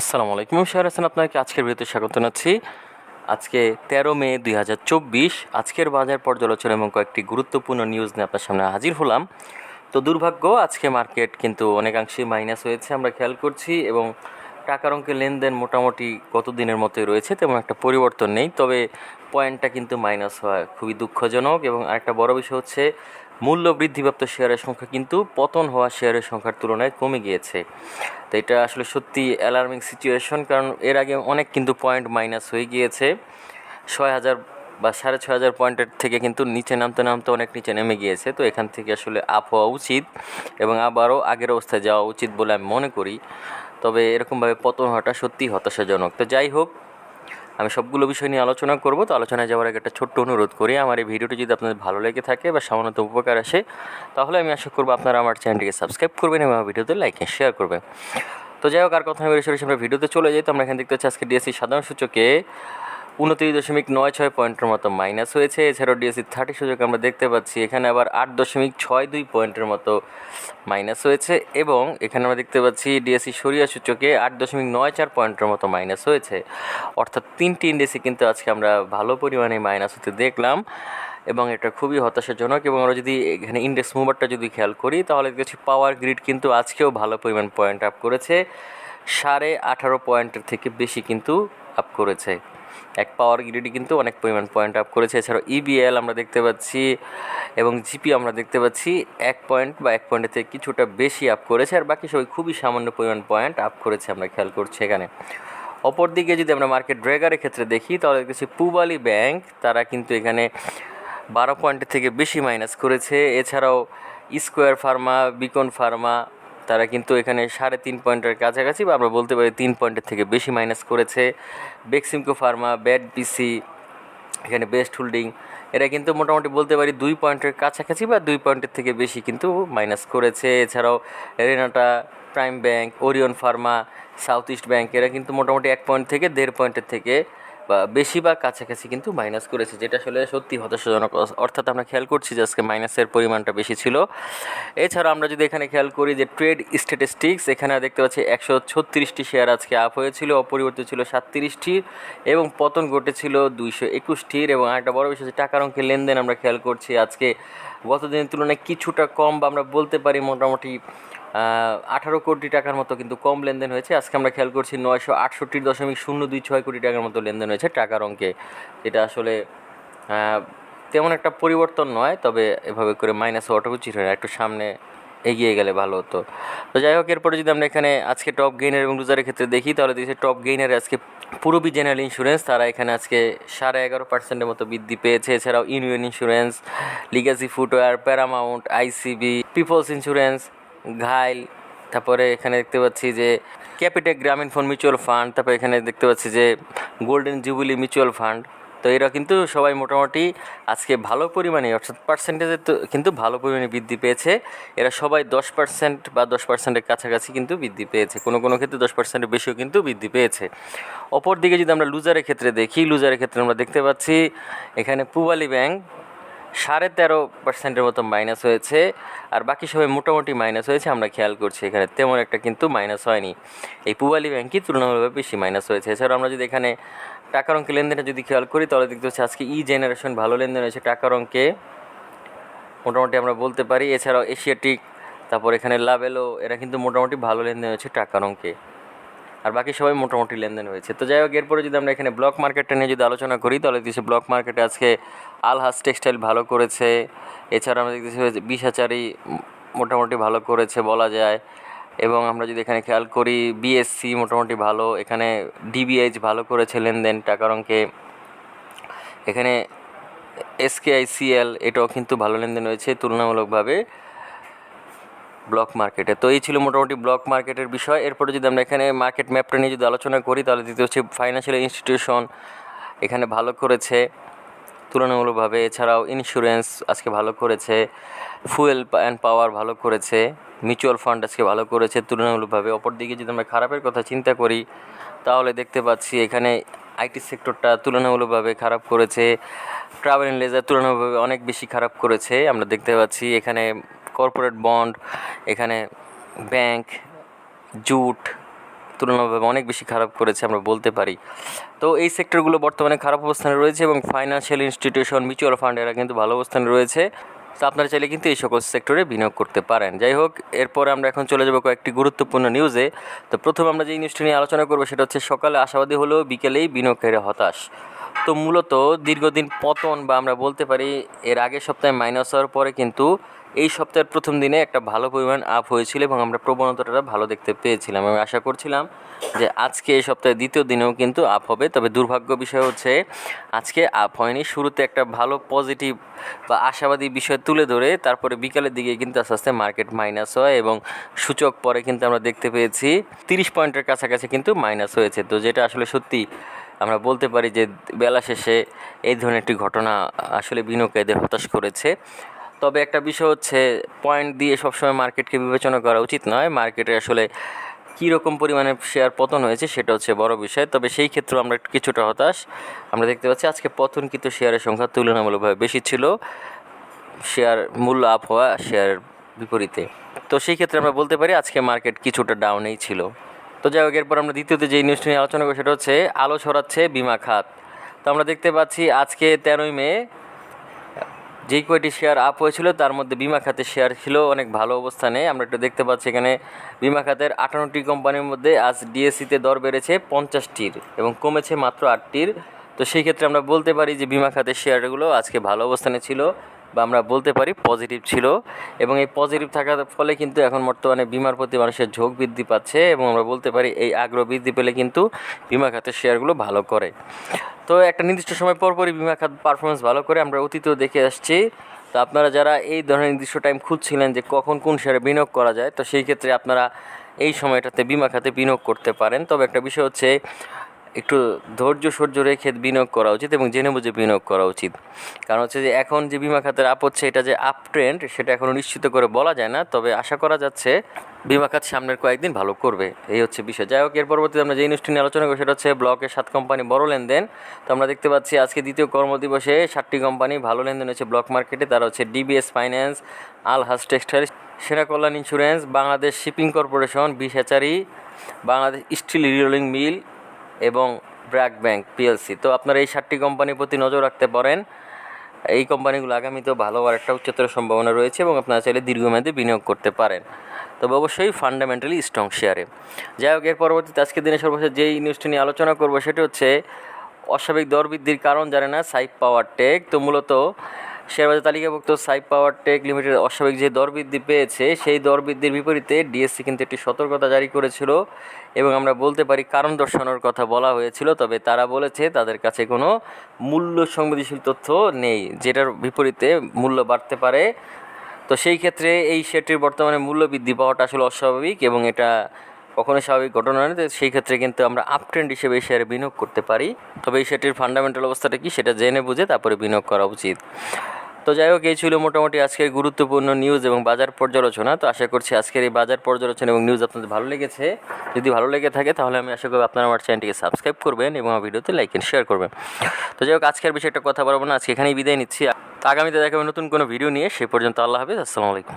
আসসালামু আলাইকুম শাহর হাসান, আপনাকে আজকের ভিডিওতে স্বাগত জানাচ্ছি। আজকে তেরো মে দুই হাজার চব্বিশ, আজকের বাজার পর্যালোচনা এবং কয়েকটি গুরুত্বপূর্ণ নিউজ নিয়ে আপনার সামনে হাজির হলাম। তো দুর্ভাগ্য, আজকে মার্কেট কিন্তু অনেকাংশেই মাইনাস হয়েছে, আমরা খেয়াল করছি, এবং টাকার অঙ্কের লেনদেন মোটামুটি গত দিনের মতোই রয়েছে, তেমন একটা পরিবর্তন নেই। তবে পয়েন্টটা কিন্তু মাইনাস হওয়া খুবই দুঃখজনক, এবং আরেকটা বড় বিষয় হচ্ছে মূল্য বৃদ্ধিপ্রাপ্ত শেয়ারের সংখ্যা কিন্তু পতন হওয়া শেয়ারের সংখ্যার তুলনায় কমে গিয়েছে। তো এটা আসলে সত্যি অ্যালার্মিং সিচুয়েশন কারণ এর আগে অনেক কিন্তু পয়েন্ট মাইনাস হয়ে গিয়েছে। ছয় হাজার বা সাড়ে ছয় হাজার পয়েন্টের থেকে কিন্তু নিচে নামতে নামতে অনেক নিচে নেমে গিয়েছে। তো এখান থেকে আসলে আপ হওয়া উচিত এবং আবারও আগের অবস্থায় যাওয়া উচিত বলে আমি মনে করি। তবে এরকমভাবে পতন হওয়াটা সত্যিই হতাশাজনক। তো যাই হোক আমি সবগুলো বিষয় নিয়ে আলোচনা করব। তো আলোচনায় যাওয়ার আগে একটা ছোট্ট অনুরোধ করি। আমার এই ভিডিওটি যদি আপনাদের ভালো লেগে থাকে বা সামান্য উপকার আসে, তাহলে আমি আশা করব আপনারা আমার চ্যানেলটিকে সাবস্ক্রাইব করবেন এবং আমার ভিডিওতে লাইক শেয়ার করবেন। তো যাই হোক, আর কথা আমি বেশি আমরা ভিডিওতে চলে যাই। তো আমরা এখানে দেখতে পাচ্ছি আজকে ডিএসসি সাধারণ সূচকে উনত্রিশ দশমিক নয় ছয় পয়েন্টের মতো মাইনাস হয়েছে। এছাড়াও ডিএসসি থার্টি সূচক আমরা দেখতে পাচ্ছি। এখানে আবার আট দশমিক ছয় দুই পয়েন্টের মতো মাইনাস হয়েছে এবং এখানে আমরা দেখতে পাচ্ছি ডিএসসি সরিয়া সূচকে আট দশমিক নয় চার পয়েন্টের মতো মাইনাস হয়েছে। অর্থাৎ তিনটি ইন্ডেক্সে কিন্তু আজকে আমরা ভালো পরিমাণে মাইনাস হতে দেখলাম এবং এটা খুবই হতাশাজনক এবং আমরা যদি এখানে ইন্ডেক্স মুভারটা যদি খেয়াল করি, তাহলে দেখছি পাওয়ার গ্রিড কিন্তু আজকেও ভালো পরিমাণ পয়েন্ট আপ করেছে। সাড়ে আঠারো পয়েন্টের থেকে বেশি কিন্তু আপ করেছে। এক পাওয়ার গ্রিডই কিন্তু অনেক পরিমাণ পয়েন্ট আপ করেছে। এছাড়াও ইবিএল আমরা দেখতে পাচ্ছি এবং জিপি আমরা দেখতে পাচ্ছি এক পয়েন্ট বা এক পয়েন্টের থেকে কিছুটা বেশি আপ করেছে আর বাকি সবাই খুবই সামান্য পরিমাণ পয়েন্ট আপ করেছে আমরা খেয়াল করছি এখানে। অপরদিকে যদি আমরা মার্কেট ড্রেগারের ক্ষেত্রে দেখি, তাহলে দেখছি পুবালি ব্যাংক তারা কিন্তু এখানে বারো পয়েন্টের থেকে বেশি মাইনাস করেছে। এছাড়াও স্কোয়ার ফার্মা বিকন ফার্মা তারা কিন্তু এখানে সাড়ে তিন পয়েন্টের কাছাকাছি বা আমরা বলতে পারি তিন পয়েন্টের থেকে বেশি মাইনাস করেছে। বেক্সিমকো ফার্মা ব্যাড বিসি এখানে বেস্ট হোল্ডিং এরা কিন্তু মোটামুটি বলতে পারি দুই পয়েন্টের কাছাকাছি বা দুই পয়েন্টের থেকে বেশি কিন্তু মাইনাস করেছে। এছাড়াও Renata Prime Bank Orion pharma South East Bank এরা কিন্তু মোটামুটি এক পয়েন্ট থেকে দেড় পয়েন্টের থেকে বেশি বা কাছাকাছি কিন্তু মাইনাস করেছে, যেটা আসলে সত্যি হতাশাজনক। অর্থাৎ আমরা খেয়াল করছি যে আজকে মাইনাসের পরিমাণটা বেশি ছিল। এছাড়া আমরা যদি এখানে খেয়াল করি যে ট্রেড স্ট্যাটিস্টিক্স এখানে দেখতে পাচ্ছি একশো ছত্রিশটি শেয়ার আজকে আপ হয়েছিল, অপরিবর্তিত ছিল সাতত্রিশটির এবং পতন ঘটেছিল দুইশো একুশটির। এবং আরেকটা বড় বিষয় টাকার অঙ্কের লেনদেন আমরা খেয়াল করছি আজকে গত দিনের তুলনায় কিছুটা কম বা আমরা বলতে পারি মোটামুটি আঠারো কোটি টাকার মতো কিন্তু কম লেনদেন হয়েছে। আজকে আমরা খেয়াল করছি নয়শো আটষট্টি দশমিক শূন্য দুই ছয় কোটি টাকার মতো লেনদেন হয়েছে টাকার অঙ্কে। এটা আসলে তেমন একটা পরিবর্তন নয়, তবে এভাবে করে মাইনাস হওয়াটা উচিত হয় না। একটু সামনে এগিয়ে গেলে ভালো হতো। তো যাই হোক, এরপরে যদি আমরা এখানে আজকে টপ গেইনার এবং লুজারের ক্ষেত্রে দেখি, তাহলে দেখছি টপ গেইনারে আজকে পুরবি জেনারেল ইন্স্যুরেন্স তারা এখানে আজকে সাড়ে এগারো পার্সেন্টের মতো বৃদ্ধি পেয়েছে। এছাড়াও Union Insurance Legacy Footwear Paramount ICB Peoples Insurance ঘাইল, তারপরে এখানে দেখতে পাচ্ছি যে ক্যাপিটেক গ্রামীণ ফোন মিউচুয়াল ফান্ড তারপরে এখানে দেখতে পাচ্ছি যে গোল্ডেন জুবিলি মিউচুয়াল ফান্ড তো এরা কিন্তু সবাই মোটামুটি আজকে ভালো পরিমাণে, অর্থাৎ পার্সেন্টেজে তো কিন্তু ভালো পরিমাণে বৃদ্ধি পেয়েছে। এরা সবাই দশ পার্সেন্ট বা দশ পার্সেন্টের কাছাকাছি কিন্তু বৃদ্ধি পেয়েছে। কোনো কোনো ক্ষেত্রে দশ পার্সেন্টের বেশিও কিন্তু বৃদ্ধি পেয়েছে। অপরদিকে যদি আমরা লুজারের ক্ষেত্রে দেখি লুজারের ক্ষেত্রে আমরা দেখতে পাচ্ছি, এখানে পুবালি ব্যাংক সাড়ে তেরো পার্সেন্টের মতো মাইনাস হয়েছে, আর বাকি সবাই মোটামুটি মাইনাস হয়েছে, আমরা খেয়াল করছি এখানে তেমন একটা কিন্তু মাইনাস হয়নি। এই পুবালি ব্যাংকই তুলনামূলকভাবে বেশি মাইনাস হয়েছে। এছাড়াও আমরা যদি এখানে টাকার অঙ্কে লেনদেনটা যদি খেয়াল করি, তাহলে দেখতে হচ্ছে আজকে ই জেনারেশন ভালো লেনদেন হয়েছে টাকার অঙ্কে। মোটামুটি আমরা বলতে পারি, এছাড়াও এশিয়াটিক তারপর এখানে লাভেলো এরা কিন্তু মোটামুটি ভালো লেনদেন হয়েছে টাকার অঙ্কে। আর বাকি সবাই মোটামুটি লেনদেন হয়েছে। তো যাই হোক, এরপরে যদি আমরা এখানে ব্লক মার্কেটটা নিয়ে যদি আলোচনা করি, তাহলে দেখছি ব্লক মার্কেটে আজকে আলহাস টেক্সটাইল ভালো করেছে। এছাড়া আমরা দেখতেছি বিশাচারি মোটামুটি ভালো করেছে বলা যায়। এবং আমরা যদি এখানে খেয়াল করি বিএসসি মোটামুটি ভালো, এখানে ডিবিএইচ ভালো করেছে লেনদেন টাকার অঙ্কে এখানে এসকেআইসিএল এটাও কিন্তু ভালো লেনদেন হয়েছে তুলনামূলকভাবে ব্লক মার্কেটে। তো এই ছিল মোটামুটি ব্লক মার্কেটের বিষয়। এরপরে যদি আমরা এখানে মার্কেট ম্যাপটা নিয়ে যদি আলোচনা করি, তাহলে দ্বিতীয় হচ্ছে ফাইন্যান্সিয়াল ইনস্টিটিউশন এখানে ভালো করেছে। তুলনামূলকভাবে এছাড়াও ইন্স্যুরেন্স আজকে ভালো করেছে ফুয়েল অ্যান্ড পাওয়ার ভালো করেছে মিউচুয়াল ফান্ড আজকে ভালো করেছে, তুলনামূলকভাবে। অপরদিকে যদি আমরা খারাপের কথা চিন্তা করি, তাহলে দেখতে পাচ্ছি এখানে আইটি সেক্টরটা তুলনামূলকভাবে খারাপ করেছে ট্রাভেল অ্যান্ড লেজার তুলনামূলকভাবে অনেক বেশি খারাপ করেছে। আমরা দেখতে পাচ্ছি এখানে কর্পোরেট বন্ড এখানে ব্যাংক জুট তুলনাভাবে অনেক বেশি খারাপ করেছে আমরা বলতে পারি। তো এই সেক্টরগুলো বর্তমানে খারাপ অবস্থানে রয়েছে এবং ফাইন্যান্সিয়াল ইনস্টিটিউশন মিউচুয়াল ফান্ড এরা কিন্তু ভালো অবস্থানে রয়েছে। তো আপনারা চাইলে কিন্তু এই সকল সেক্টরে বিনিয়োগ করতে পারেন। যাই হোক, এরপর আমরা এখন চলে যাব কয়েকটি গুরুত্বপূর্ণ নিউজে তো প্রথম আমরা যে নিউজটি নিয়ে আলোচনা করব সেটা হচ্ছে সকালে আশাবাদী হলেও বিকেলেই বিনিয়োগকারীরা হতাশ। তো মূলত দীর্ঘদিন পতন বা আমরা বলতে পারি এর আগের সপ্তাহে মাইনাস হওয়ার পরে কিন্তু এই সপ্তাহের প্রথম দিনে একটা ভালো পরিমাণ আপ হয়েছিল এবং আমরা প্রবণতাটা ভালো দেখতে পেয়েছিলাম। আমি আশা করছিলাম যে আজকে এই সপ্তাহের দ্বিতীয় দিনেও কিন্তু আপ হবে। তবে দুর্ভাগ্য বিষয় হচ্ছে, আজকে আপ হয়নি। শুরুতে একটা ভালো পজিটিভ বা আশাবাদী বিষয় তুলে ধরে তারপরে বিকালের দিকে কিন্তু আস্তে আস্তে মার্কেট মাইনাস হয় এবং সূচক পরে কিন্তু আমরা দেখতে পেয়েছি, তিরিশ পয়েন্টের কাছাকাছি কিন্তু মাইনাস হয়েছে। তো যেটা আসলে সত্যি, আমরা বলতে পারি যে বেলা শেষে এই ধরনের একটি ঘটনা আসলে বিনিয়োগকারীদের হতাশ করেছে। তবে একটা বিষয় হচ্ছে পয়েন্ট দিয়ে সবসময় মার্কেটকে বিবেচনা করা উচিত নয়। মার্কেটে আসলে কী রকম পরিমাণে শেয়ার পতন হয়েছে সেটা হচ্ছে বড় বিষয়। তবে সেই ক্ষেত্রে আমরা কিছুটা হতাশ। আমরা দেখতে পাচ্ছি আজকে পতনকৃত শেয়ারের সংখ্যা তুলনামূলকভাবে বেশি ছিল। শেয়ার মূল্য আপ হওয়া শেয়ার বিপরীতে। তো সেই ক্ষেত্রে আমরা বলতে পারি আজকে মার্কেট কিছুটা ডাউনেই ছিল। তো যাই হোক, এরপর আমরা দ্বিতীয়তে যে নিউজটি নিয়ে আলোচনা করি সেটা হচ্ছে, আলো ছড়াচ্ছে বিমা খাত। তো আমরা দেখতে পাচ্ছি আজকে তেরোই মে যেই কয়টি শেয়ার আপ হয়েছিল, তার মধ্যে বিমা খাতের শেয়ার ছিল অনেক ভালো অবস্থানে। আমরা একটু দেখতে পাচ্ছি এখানে বিমা খাতের আটান্নটি কোম্পানির মধ্যে আজ ডিএসসিতে দর বেড়েছে পঞ্চাশটির এবং কমেছে মাত্র আটটির। তো সেই ক্ষেত্রে আমরা বলতে পারি যে বিমা খাতের শেয়ারগুলো আজকে ভালো অবস্থানে ছিল বা আমরা বলতে পারি পজিটিভ ছিল এবং এই পজিটিভ থাকার ফলে কিন্তু এখন বর্তমানে বিমার প্রতি মানুষের ঝোঁক বৃদ্ধি পাচ্ছে এবং আমরা বলতে পারি এই আগ্রহ বৃদ্ধি পেলে কিন্তু বিমা খাতের শেয়ারগুলো ভালো করে। তো একটা নির্দিষ্ট সময় পরপরই বিমা খাত পারফরমেন্স ভালো করে আমরা অতীতেও দেখে আসছি। তো আপনারা যারা এই ধরনের নির্দিষ্ট টাইম খুঁজছিলেন যে কখন কোন শেয়ারে বিনিয়োগ করা যায়, তো সেই ক্ষেত্রে আপনারা এই সময়টাতে বিমা খাতে বিনিয়োগ করতে পারেন। তবে একটা বিষয় হচ্ছে একটু ধৈর্য সহ্য রেখে বিনিয়োগ করা উচিত এবং জেনে বুঝে বিনিয়োগ করা উচিত। কারণ হচ্ছে যে এখন যে বিমা খাতের আপ হচ্ছে এটা যে আপ ট্রেন্ড সেটা এখনও নিশ্চিত করে বলা যায় না। তবে আশা করা যাচ্ছে বিমা খাত সামনের কয়েকদিন ভালো করবে। এই হচ্ছে বিষয়। যাই হোক, এর পরবর্তীতে আমরা যে নিউজটি নিয়ে আলোচনা করি সেটা হচ্ছে ব্লকের সাত কোম্পানি বড় লেনদেন। তো আমরা দেখতে পাচ্ছি আজকে দ্বিতীয় কর্মদিবসে সাতটি কোম্পানি ভালো লেনদেন হচ্ছে ব্লক মার্কেটে তারা হচ্ছে DBS finance Al Haj textile সেরা কল্যাণ ইন্স্যুরেন্স বাংলাদেশ শিপিং কর্পোরেশন বিশ বাংলাদেশ স্টিল রিরোলিং মিল এবং ব্র্যাক ব্যাংক পিএলসি। তো আপনারা এই সাতটি কোম্পানির প্রতি নজর রাখতে পারেন। এই কোম্পানিগুলো আগামীতেও ভালো হওয়ার একটা উচ্চতর সম্ভাবনা রয়েছে এবং আপনারা চাইলে দীর্ঘমেয়াদে বিনিয়োগ করতে পারেন। তবে অবশ্যই ফান্ডামেন্টালি স্ট্রং শেয়ারে যাই হোক, এর পরবর্তীতে আজকের দিনে সর্বশেষ যেই নিউজটি নিয়ে আলোচনা করব, সেটি হচ্ছে অস্বাভাবিক দর বৃদ্ধির কারণ জানে না সাইপ পাওয়ার টেক তো মূলত শেয়ারবাজার তালিকাভুক্ত সাইপ পাওয়ার টেক লিমিটেড অস্বাভাবিক যে দর বৃদ্ধি পেয়েছে, সেই দর বৃদ্ধির বিপরীতে ডিএসসি কিন্তু একটি সতর্কতা জারি করেছিল এবং আমরা বলতে পারি কারণ দর্শানোর কথা বলা হয়েছিল, তবে তারা বলেছে তাদের কাছে কোনো মূল্য সংবেদনশীল তথ্য নেই, যেটার বিপরীতে মূল্য বাড়তে পারে। তো সেই ক্ষেত্রে এই শেয়ারটির বর্তমানে মূল্য বৃদ্ধি পাওয়াটা আসলে অস্বাভাবিক এবং এটা কখনোই স্বাভাবিক ঘটনা নয়। সেই ক্ষেত্রে কিন্তু আমরা আপ ট্রেন্ড হিসেবে এই শেয়ারে বিনিয়োগ করতে পারি। তবে এই শেয়ারটির ফান্ডামেন্টাল অবস্থাটা কি সেটা জেনে বুঝে তারপরে বিনিয়োগ করা উচিত। তো যাই হোক, এই ছিল মোটামুটি আজকের গুরুত্বপূর্ণ নিউজ এবং বাজার পর্যালোচনা। তো আশা করছি আজকের এই বাজার পর্যালোচনা এবং নিউজ আপনাদের ভালো লেগেছে। যদি ভালো লেগে থাকে তাহলে আমি আশা করব আপনারা আমার চ্যানেলটিকে সাবস্ক্রাইব করবেন এবং আমার ভিডিওতে লাইক এন্ড শেয়ার করবেন। তো যাই হোক, আজকের বিষয়ে একটা কথা বলব না, আজকে এখানেই বিদায় নিচ্ছি। আগামীতে দেখাবে নতুন কোনো ভিডিও নিয়ে। সে পর্যন্ত আল্লাহ হাফিজ, আসসালামু আলাইকুম।